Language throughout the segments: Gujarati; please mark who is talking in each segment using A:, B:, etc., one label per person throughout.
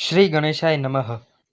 A: શ્રી ગણેશાય નમઃ.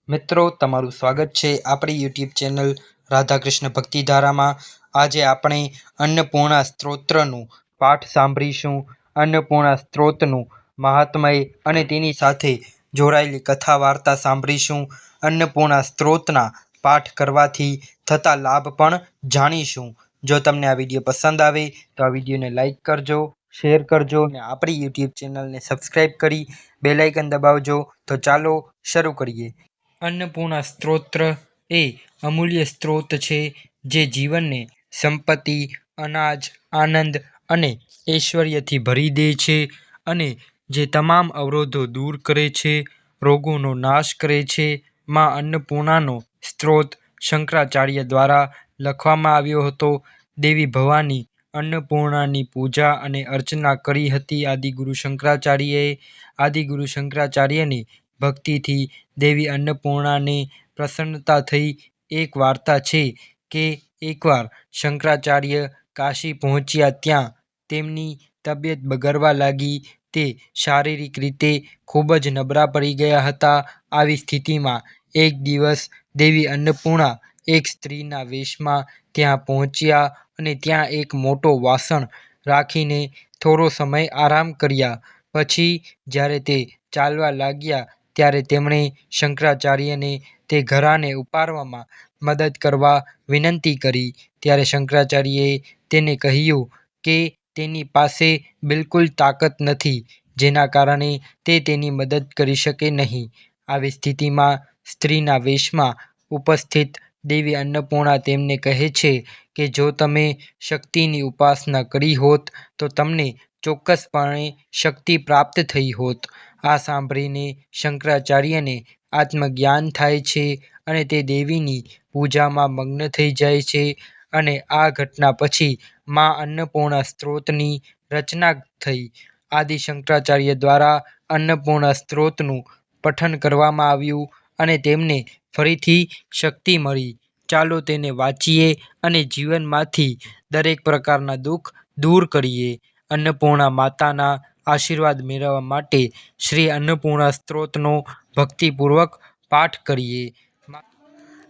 A: મિત્રો, તમારું સ્વાગત છે આપણી યુટ્યુબ ચેનલ રાધાકૃષ્ણ ભક્તિધારામાં. આજે આપણે અન્નપૂર્ણા સ્ત્રોત્રનું પાઠ સાંભળીશું. અન્નપૂર્ણા સ્ત્રોતનું મહાત્મય અને તેની સાથે જોડાયેલી કથા વાર્તા સાંભળીશું. અન્નપૂર્ણા સ્ત્રોતના પાઠ કરવાથી થતા લાભ પણ જાણીશું. જો તમને આ વીડિયો પસંદ આવે તો આ વિડીયોને લાઇક કરજો, શેર કરજો અને આપણી યુટ્યુબ ચેનલને સબસ્ક્રાઈબ કરી બેલ આઇકન દબાવજો. તો ચાલો શરૂ કરીએ. અન્નપૂર્ણા સ્ત્રોત્ર એ અમૂલ્ય સ્ત્રોત છે, જે જીવનને સંપત્તિ, અનાજ, આનંદ અને ઐશ્વર્યથી ભરી દે છે અને જે તમામ અવરોધો દૂર કરે છે, રોગોનો નાશ કરે છે. માં અન્નપૂર્ણાનો સ્ત્રોત શંકરાચાર્ય દ્વારા લખવામાં આવ્યો હતો, દેવી ભવાની અન્નપૂર્ણાની પૂજા અને અર્ચના કરી હતી આદિગુરુ શંકરાચાર્યએ. આદિગુરુ શંકરાચાર્યની ભક્તિથી દેવી અન્નપૂર્ણાને પ્રસન્નતા થઈ. એક વાર્તા છે કે એકવાર શંકરાચાર્ય કાશી પહોંચ્યા ત્યાં તેમની તબિયત બગડવા લાગી. તે શારીરિક રીતે ખૂબ જ નબળા પડી ગયા હતા. આવી સ્થિતિમાં એક દિવસ દેવી અન્નપૂર્ણા એક સ્ત્રીના વેશમાં ત્યાં પહોંચ્યા અને ત્યાં એક મોટો વાસણ રાખીને થોડો સમય આરામ કર્યા. પછી જ્યારે તે ચાલવા લાગ્યા ત્યારે તેમણે શંકરાચાર્યને તે ઘરાને ઉપાડવામાં મદદ કરવા વિનંતી કરી. ત્યારે શંકરાચાર્યએ તેને કહ્યું કે તેની પાસે બિલકુલ તાકાત નથી, જેના કારણે તે તેની મદદ કરી શકે નહીં. આવી સ્થિતિમાં સ્ત્રીના વેશમાં ઉપસ્થિત દેવી અન્નપૂર્ણા તેમને કહે છે કે, જો તમે શક્તિની ઉપાસના કરી હોત, તો તમને ચોક્કસપણે શક્તિ પ્રાપ્ત થઈ હોત. આ સાંભળીને શંકરાચાર્યને આત્મજ્ઞાન થાય છે અને તે દેવીની પૂજામાં મગ્ન થઈ જાય છે અને આ ઘટના પછી મા અન્નપૂર્ણા સ્ત્રોતની રચના થઈ. આદિ શંકરાચાર્ય દ્વારા અન્નપૂર્ણા સ્ત્રોતનું પઠન કરવામાં આવ્યું અને તેમને ફરીથી શક્તિ મળી. ચાલો તેને વાંચીએ અને જીવનમાંથી દરેક પ્રકારના દુઃખ દૂર કરીએ. અન્નપૂર્ણા માતાના આશીર્વાદ મેળવવા માટે શ્રી અન્નપૂર્ણા સ્ત્રોતનો ભક્તિપૂર્વક પાઠ કરીએ.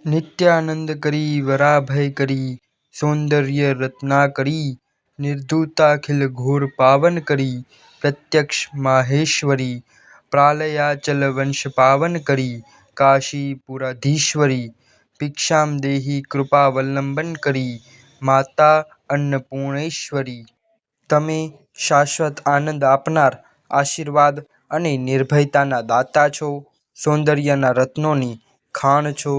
A: નિત્યાનંદ કરી, વરાભય કરી, સૌંદર્ય રત્ના કરી, નિર્ધુતાખિલ ઘોર પાવન કરી, પ્રત્યક્ષ માહેશ્વરી, પ્રાલયાચલ વંશ પાવનકરી કાશીપુરાધીશ્વરી ભિક્ષામ દેહી કૃપાવલંબનકરી માતા અન્નપૂર્ણેશ્વરી તમે શાશ્વત આનંદ આપનાર આશીર્વાદ અને નિર્ભયતાના દાતા છો સૌંદર્યના રત્નોની ખાણ છો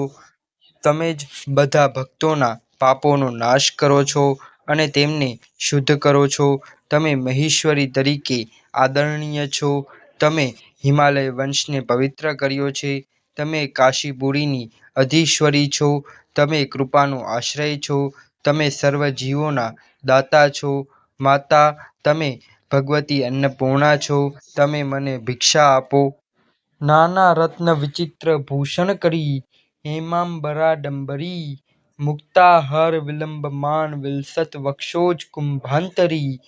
A: તમે જ બધા ભક્તોના પાપોનો નાશ કરો છો અને તેમને શુદ્ધ કરો છો। તમે મહેશ્વરી તરીકે આદરણીય છો। તમે હિમાલય વંશને પવિત્ર કર્યો છે। તમે કાશીપુરીની અધીશ્વરી છો, તમે કૃપાનો આશ્રય છો, તમે સર્વ જીવોના દાતા છો, માતા, તમે ભગવતી અન્નપૂર્ણા છો, તમે મને ભિક્ષા આપો. નાના રત્ન વિચિત્ર ભૂષણ કરી હેમાંબરા ભૂષણકરી હેમાંબરાડંબરી મુક્તાહારવિલંબમાન વિલસત વક્ષોજ કુંભાંતરી,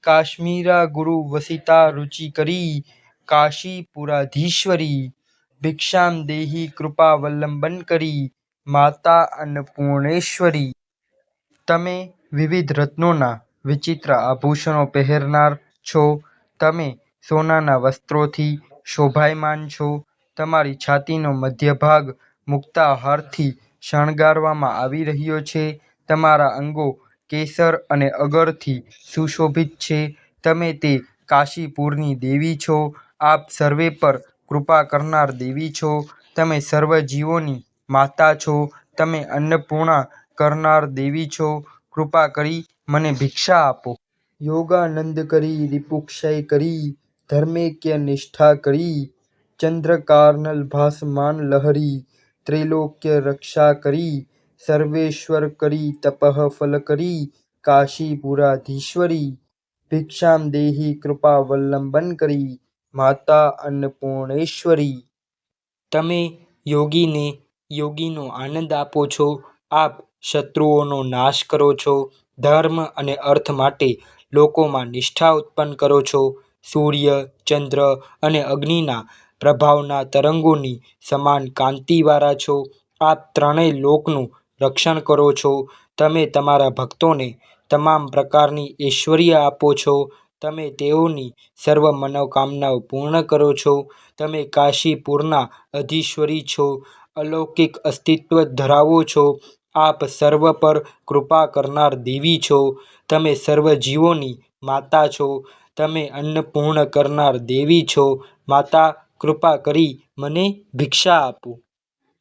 A: કાશ્મીરા ગુરુ વસિતા રુચિ કરી, કાશીપુરાધીશ્વરી ભિક્ષામ દેહી કૃપાવલંબનકરી માતા અન્નપૂર્ણેશ્વરી તમે વિવિધ રત્નોના વિચિત્ર આભૂષણો પહેરનાર છો. તમે સોનાના વસ્ત્રોથી શોભાયમાન છો. તમારી છાતીનો મધ્ય ભાગ મુક્તાહારથી શણગારવામાં આવી રહ્યો છે. તમારા અંગો કેસર અને અગરથી સુશોભિત છે. તમે તે કાશીપુરની દેવી છો. આપ સર્વે પર કૃપા કરનાર દેવી છો. તમે સર્વ જીવોની માતા છો. તમે અન્નપૂર્ણા કરનાર દેવી છો. કૃપા કરી મને ભિક્ષા આપો. યોગાનંદ કરી, રિપુક્ષય કરી, ધર્મે કે નિષ્ઠા કરી, ચંદ્રકાર્નલ ભાસમાન લહરી, ત્રૈલોક્ય રક્ષા કરી, સર્વેશ્વર કરી ત્રૈલોક્યરક્ષાકરી ફલ કરી, કાશીપુરાધીશ્વરી, ભિક્ષામ દેહી કૃપાવલંબનકરી માતા અન્નપૂર્ણેશ્વરી. તમે યોગીને યોગીનો આનંદ આપો છો, આપ શત્રુઓનો નાશ કરો છો, ધર્મ અને અર્થ માટે લોકોમાં નિષ્ઠા ઉત્પન્ન કરો છો. સૂર્ય, ચંદ્ર અને અગ્નિના પ્રભાવના તરંગોની સમાન કાંતિવાળા છો. આપ ત્રણેય લોકનું રક્ષણ કરો છો. તમે તમારા ભક્તોને તમામ પ્રકારની ઐશ્વર્ય આપો છો. તમે તેઓની સર્વ મનોકામનાઓ પૂર્ણ કરો છો. તમે કાશીપુરના અધીશ્વરી છો. અલૌકિક અસ્તિત્વ ધરાવો છો. આપ સર્વ પર કૃપા કરનાર દેવી છો. તમે સર્વ જીવોની માતા છો. તમે અન્નપૂર્ણ કરનાર દેવી છો. માતા, કૃપા કરી મને ભિક્ષા આપો.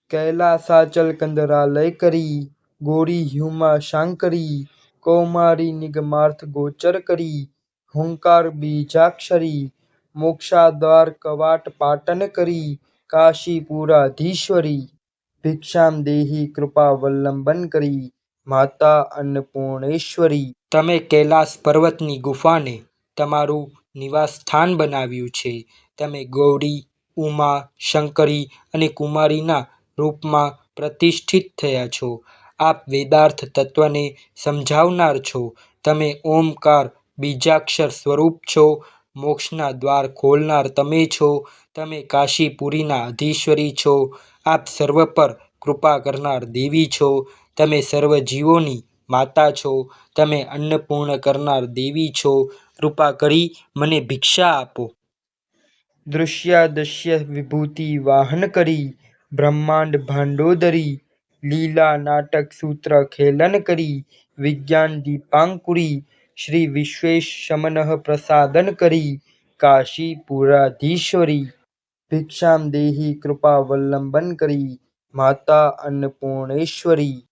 A: કૈલાસાચલ કંદરાલયકરી ગોરી હ્યુમા શાંકરી, કૌમારી નિગમાર્થ ગોચરકરી હુંકાર બીજાક્ષરી, મોક્ષાદ્વાર કવાટ પાટન કરી, કાશીપુરાધીશ્વરી. ભિક્ષામ દેહી કરી, માતા અન્નપૂર્ણેશ્વરી. તમે કૈલાસ પર્વતની ગુફાને તમારું નિવાસસ્થાન બનાવ્યું છે. તમે ગૌરી, ઉમા, શંકરી અને કુમારીના રૂપમાં પ્રતિષ્ઠિત થયા છો. આપ વેદાર્થ તત્વને સમજાવનાર છો. તમે ઓમકાર બીજાક્ષર સ્વરૂપ છો, મોક્ષના દ્વાર ખોલનાર તમે છો, તમે કાશીપુરીના અધીશ્વરી છો, આપ સર્વ પર કૃપા કરનાર દેવી છો, તમે સર્વ જીવોની માતા છો, તમે અન્નપૂર્ણ કરનાર દેવી છો, કૃપા કરી મને ભિક્ષા આપો. દૃશ્ય દશ્ય વિભૂતિ વાહન કરી, બ્રહ્માંડ ભાંડોદરી, લીલા નાટક સૂત્ર ખેલન કરી, વિજ્ઞાન દીપાંકુરી શ્રી વિશ્વેશમન પ્રસાદન કરી કાશીપુરાધીશ્વરી ભિક્ષામ દેહી કૃપાવલંબનકરી માતા અન્નપૂર્ણેશ્વરી.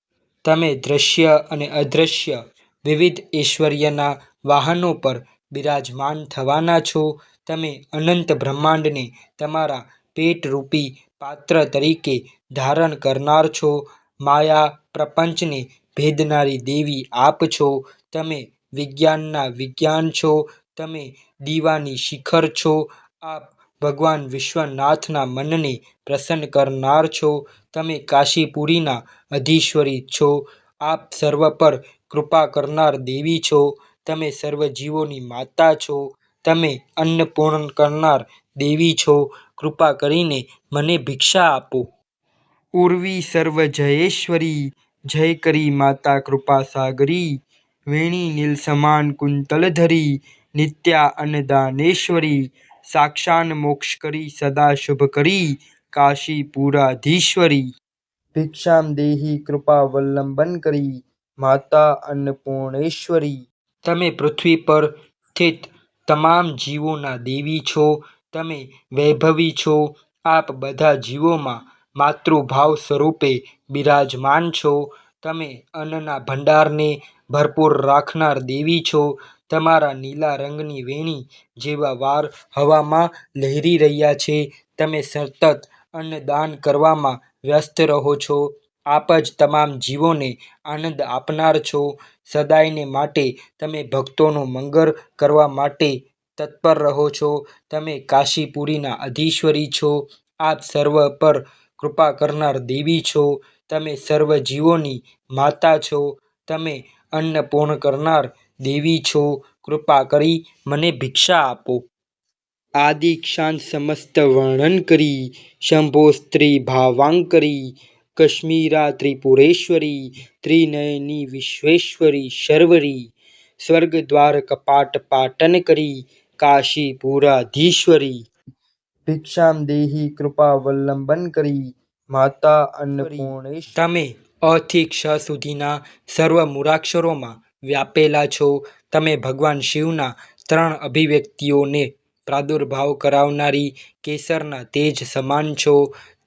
A: તમે દૃશ્ય અને અદૃશ્ય વિવિધ ઐશ્વર્યના વાહનો પર બિરાજમાન થવાના છો. તમે અનંત બ્રહ્માંડને તમારા પેટરૂપી પાત્ર તરીકે ધારણ કરનાર છો. માયા પ્રપંચને ભેદનારી દેવી આપ છો. તમે વિજ્ઞાનના વિજ્ઞાન છો, તમે દીવાની શિખર છો, આપ ભગવાન વિશ્વનાથના મનને પ્રસન્ન કરનાર છો, તમે કાશીપુરીના અધીશ્વરી છો, આપ સર્વ પર કૃપા કરનાર દેવી છો, તમે સર્વ જીવોની માતા છો, તમે અન્નપૂર્ણ કરનાર દેવી છો, કૃપા કરીને મને ભિક્ષા આપો. ઉર્વી જય કરી માતા કૃપાસાગરી વેણી, નીલસમાન, કુંતલધરી, નિત્યા, અન્નદાનેશ્વરી મોક્ષ કરી, સદા શુભકરી કાશીપુરાધીશ્વરી ભિક્ષામ દેહી કરી, માતા અન્નપૂર્ણેશ્વરી. તમે પૃથ્વી પર સ્થિત તમામ જીવોના દેવી છો, તમે વૈભવી છો, આપ બધા જીવોમાં માતૃભાવ સ્વરૂપે બિરાજમાન છો તમે અન્નના ભંડારને ભરપૂર રાખનાર દેવી છો. તમારા નીલા રંગની વેણી જેવા વાળ હવામાં લહેરી રહ્યા છે. તમે સતત અન્નદાન કરવામાં વ્યસ્ત રહો છો. આપ જ તમામ જીવોને આનંદ આપનાર છો. સદાયને માટે તમે ભક્તોનું મંગળ કરવા માટે તત્પર રહો છો. તમે કાશીપુરીના અધીશ્વરી છો. આપ સર્વ પર કૃપા કરનાર દેવી છો. તમે સર્વ જીવોની માતા છો. તમે અન્નપૂર્ણ કરનાર દેવી છો. કૃપા કરી મને ભિક્ષા આપો. આદિક્ષાંત સમસ્ત વર્ણન કરી. શંભો સ્ત્રી ભાવાંકરી કશ્મીરા ત્રિપુરેશ્વરી. ત્રિનયની વિશ્વેશ્વરી શર્વરી. સ્વર્ગદ્વાર કપાટ પાટનકરી કાશીપુરાધીશ્વરી. ભિક્ષામ દેહી કરી. માતા અન્નપૂર્ણેશ્વરી તમે અથી ક્ષ સુધીના સર્વ મૂળાક્ષરોમાં વ્યાપેલા છો. તમે ભગવાન શિવના ત્રણ અભિવ્યક્તિઓને પ્રાદુર્ભાવ કરાવનારી કેસરના તેજ સમાન છો.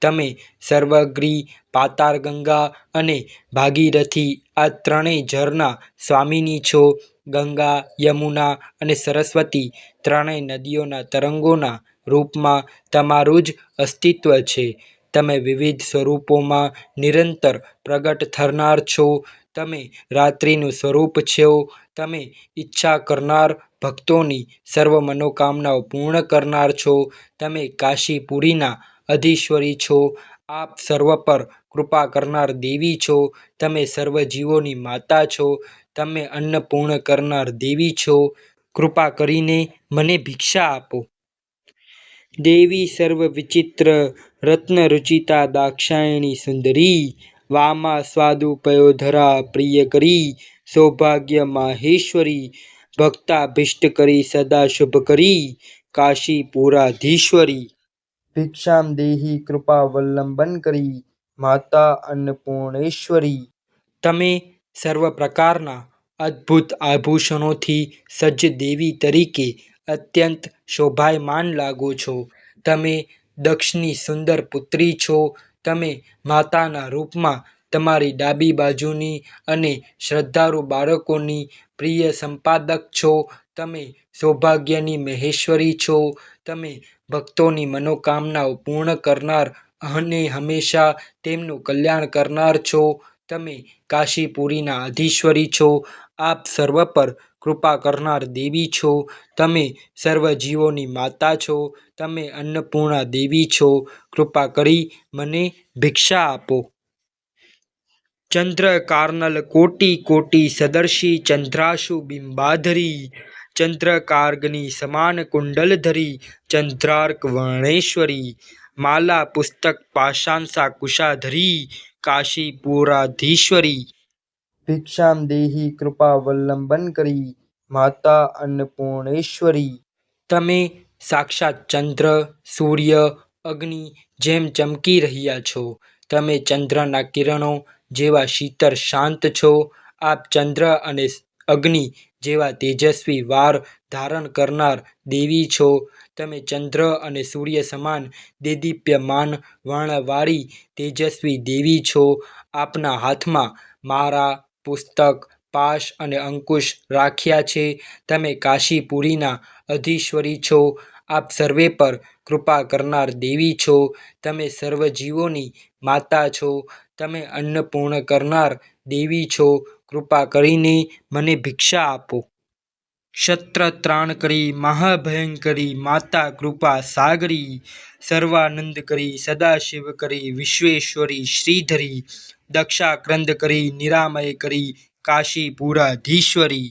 A: તમે સર્વગી પાતાળગંગા અને ભાગીરથી આ ત્રણેય ઝરના સ્વામિની છો. ગંગા, યમુના અને સરસ્વતી ત્રણેય નદીઓના તરંગોના રૂપમાં તમારું જ અસ્તિત્વ છે. તમે વિવિધ સ્વરૂપોમાં નિરંતર પ્રગટ થનાર છો. તમે રાત્રિનું સ્વરૂપ છો. તમે ઈચ્છા કરનાર ભક્તોની સર્વ મનોકામનાઓ પૂર્ણ કરનાર છો. તમે કાશીપુરીના અધીશ્વરી છો. આપ સર્વ પર કૃપા કરનાર દેવી છો. તમે સર્વ જીવોની માતા છો. તમે અન્નપૂર્ણ કરનાર દેવી છો. કૃપા કરીને મને ભિક્ષા આપો. દેવી સર્વ વિચિત્ર રત્ન રુચિતા દાક્ષાયણી સુંદરી, વામા સ્વાદુપયોધરા પ્રિયકરી સૌભાગ્ય માહેશ્વરી ભક્તાભીષ્ટકરી સદા શુભ કરી કાશીપુરાધીશ્વરી ભિક્ષામ દેહી કૃપાવલંબનકરી માતા અન્નપૂર્ણેશ્વરી. તમે સર્વ પ્રકારના અદ્ભુત આભૂષણોથી સજ્જ દેવી તરીકે અત્યંત શોભાયમાન લાગો છો. તમે દક્ષની સુંદર પુત્રી છો. તમે માતાના રૂપમાં તમારી ડાબી બાજુની અને શ્રદ્ધાળુ બાળકોની પ્રિય સંપાદક છો. તમે સૌભાગ્યની મહેશ્વરી છો. તમે ભક્તોની મનોકામનાઓ પૂર્ણ કરનાર અને હંમેશા તેમનું કલ્યાણ કરનાર છો. તમે કાશીપુરીના અધીશ્વરી છો. આપ સર્વ પર કૃપા કરનાર દેવી છો. તમે સર્વ જીવોની માતા છો. તમે અન્નપૂર્ણા દેવી છો. કૃપા કરી મને ભિક્ષા આપો. ચંદ્ર, કાર્નલ, કોટી કોટી, સદર્શી, ચંદ્રાશુ, બિંબાધરી, ચંદ્રકાર્ગની સમાન કુંડલધરી ચંદ્રાર્કવર્ણેશ્વરી માલા પુસ્તક પાશાંશાકુશાધરી કાશીપુરાધીશ્વરી ભિક્ષામ દેહી કૃપાવલંબનકરી માતા અન્નપૂર્ણેશ્વરી. તમે સાક્ષાત ચંદ્ર, સૂર્ય, અગ્નિ જેમ ચમકી રહ્યા છો. તમે ચંદ્રના કિરણો જેવા શીતળ શાંત છો. આપ ચંદ્ર અને અગ્નિ જેવા તેજસ્વી વાર ધારણ કરનાર દેવી છો. તમે ચંદ્ર અને સૂર્ય સમાન દેદીપ્યમાન વર્ણવાળી તેજસ્વી દેવી છો. આપના હાથમાં માળા પુસ્તક, પાશ અને અંકુશ રાખ્યા છે. તમે કાશીપુરીના અધીશ્વરી છો. આપ સર્વે પર કૃપા કરનાર દેવી છો. તમે સર્વ જીવોની માતા છો. તમે અન્નપૂર્ણ કરનાર દેવી છો. કૃપા કરીને મને ભિક્ષા આપો. ક્ષત્ર ત્રાણ કરી મહાભયંકરી, માતા કૃપા સાગરી સર્વાનંદ કરી સદાશિવ કરી વિશ્વેશ્વરી, શ્રીધરી દક્ષાક્રંદકરી નિરામયકરી કાશીપુરાધીશ્વરી.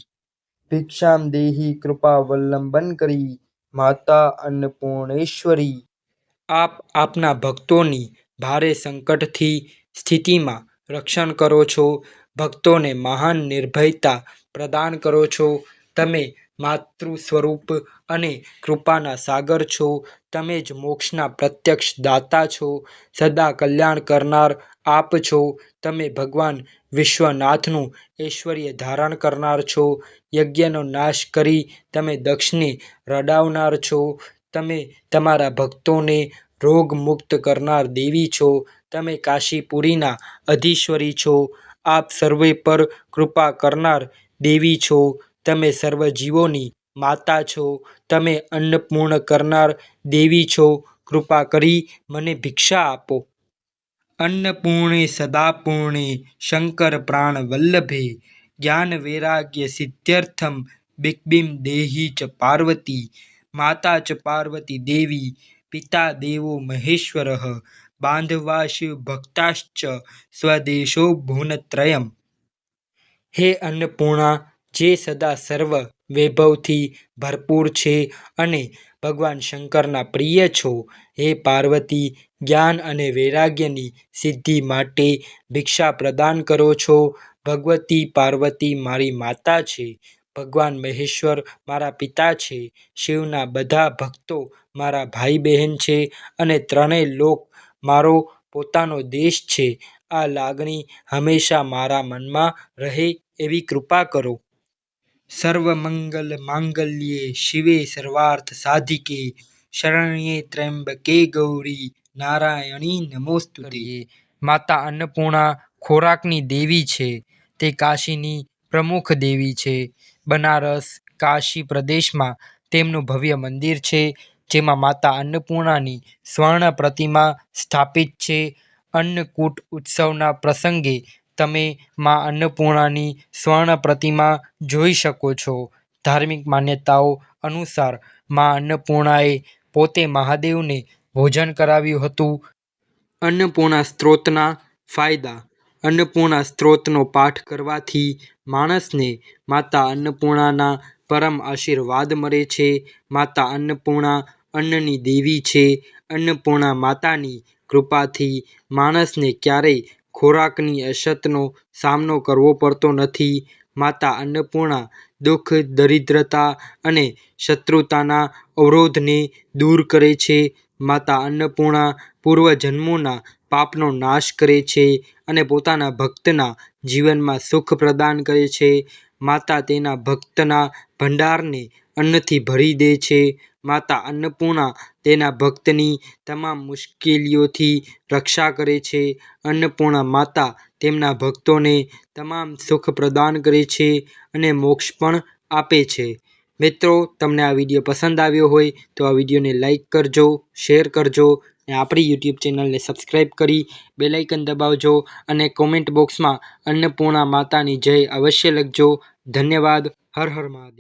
A: ભિક્ષામ દેહી કરી, માતા અન્નપૂર્ણેશ્વરી. આપ આપના ભક્તોની ભારે સંકટથી સ્થિતિમાં રક્ષણ કરો છો, ભક્તોને મહાન નિર્ભયતા પ્રદાન કરો છો. તમે માતૃસ્વરૂપ અને કૃપાના સાગર છો. તમે જ મોક્ષના પ્રત્યક્ષ દાતા છો. સદા કલ્યાણ કરનાર આપ છો. તમે ભગવાન વિશ્વનાથનું ઐશ્વર્ય ધારણ કરનાર છો. યજ્ઞનો નાશ કરી તમે દક્ષને રડાવનાર છો. તમે તમારા ભક્તોને રોગ મુક્ત કરનાર દેવી છો. તમે કાશીપુરીના અધીશ્વરી છો. આપ સર્વે પર કૃપા કરનાર દેવી છો. તમે સર્વ જીવોની માતા છો, તમે અન્નપૂર્ણ કરનાર દેવી છો, કૃપા કરી મને ભિક્ષા આપો. અન્નપૂર્ણે સદાપૂર્ણે શંકર પ્રાણ વલ્લભે જ્ઞાન વૈરાગ્ય સિદ્ધ્યર્થમ બિકબિમ દેહી ચ પાર્વતી, માતા ચ પાર્વતી દેવી, પિતા દેવો મહેશ્વર બાંધવા શિવભક્તાશ્ચ સ્વદેશો ભુવનત્રયમ. હે અન્નપૂર્ણા જે સદા સર્વ વૈભવથી ભરપૂર છે અને ભગવાન શંકરના પ્રિય છો. હે પાર્વતી, જ્ઞાન અને વૈરાગ્યની સિદ્ધિ માટે ભિક્ષા પ્રદાન કરો છો. ભગવતી પાર્વતી મારી માતા છે. ભગવાન મહેશ્વર મારા પિતા છે. શિવના બધા ભક્તો મારા ભાઈ બહેન છે અને ત્રણેય લોક મારો પોતાનો દેશ છે. આ લાગણી હંમેશા મારા મનમાં રહે એવી કૃપા કરો. સર્વમંગલમાંગલ્યે શિવે સર્વાર્થ સાધિકે શરણ્યે ત્ર્યંબકે ગૌરી નારાયણી નમોસ્તુતે માતા અન્નપૂર્ણા ખોરાકની દેવી છે તે કાશીની પ્રમુખ દેવી છે બનારસ કાશી પ્રદેશમાં તેમનું ભવ્ય મંદિર છે, જેમાં માતા અન્નપૂર્ણાની સ્વર્ણ પ્રતિમા સ્થાપિત છે। અન્નકૂટ ઉત્સવના પ્રસંગે તમે મા અન્નપૂર્ણાની સ્વર્ણ પ્રતિમા જોઈ શકો છો. ધાર્મિક માન્યતાઓ અનુસાર મા અન્નપૂર્ણાએ પોતે મહાદેવને ભોજન કરાવ્યું હતું. અન્નપૂર્ણા સ્ત્રોતના ફાયદા. અન્નપૂર્ણા સ્ત્રોતનો પાઠ કરવાથી માણસને માતા અન્નપૂર્ણાના પરમ આશીર્વાદ મળે છે. માતા અન્નપૂર્ણા અન્નની દેવી છે. અન્નપૂર્ણા માતાની કૃપાથી માણસને ક્યારેય ખોરાકની અછતનો સામનો કરવો પડતો નથી. માતા અન્નપૂર્ણા દુઃખ, દરિદ્રતા અને શત્રુતાના અવરોધને દૂર કરે છે. માતા અન્નપૂર્ણા પૂર્વજન્મોના પાપનો નાશ કરે છે અને પોતાના ભક્તના જીવનમાં સુખ પ્રદાન કરે છે. માતા તેના ભક્તના ભંડારને અન્નથી ભરી દે છે. માતા અન્નપૂર્ણા તેના ભક્તની તમામ મુશ્કેલીઓથી રક્ષા કરે છે. અન્નપૂર્ણા માતા તેમના ભક્તોને તમામ સુખ પ્રદાન કરે છે અને મોક્ષ પણ આપે છે. મિત્રો, તમને આ વીડિયો પસંદ આવ્યો હોય તો આ વિડીયોને લાઈક કરજો, શેર કરજો આપણી યુટ્યુબ ચેનલને સબસ્ક્રાઈબ કરી બેલાઇકન દબાવજો અને કોમેન્ટ બોક્સમાં અન્નપૂર્ણા માતાની જય અવશ્ય લખજો. ધન્યવાદ. હર હર મહાદેવ.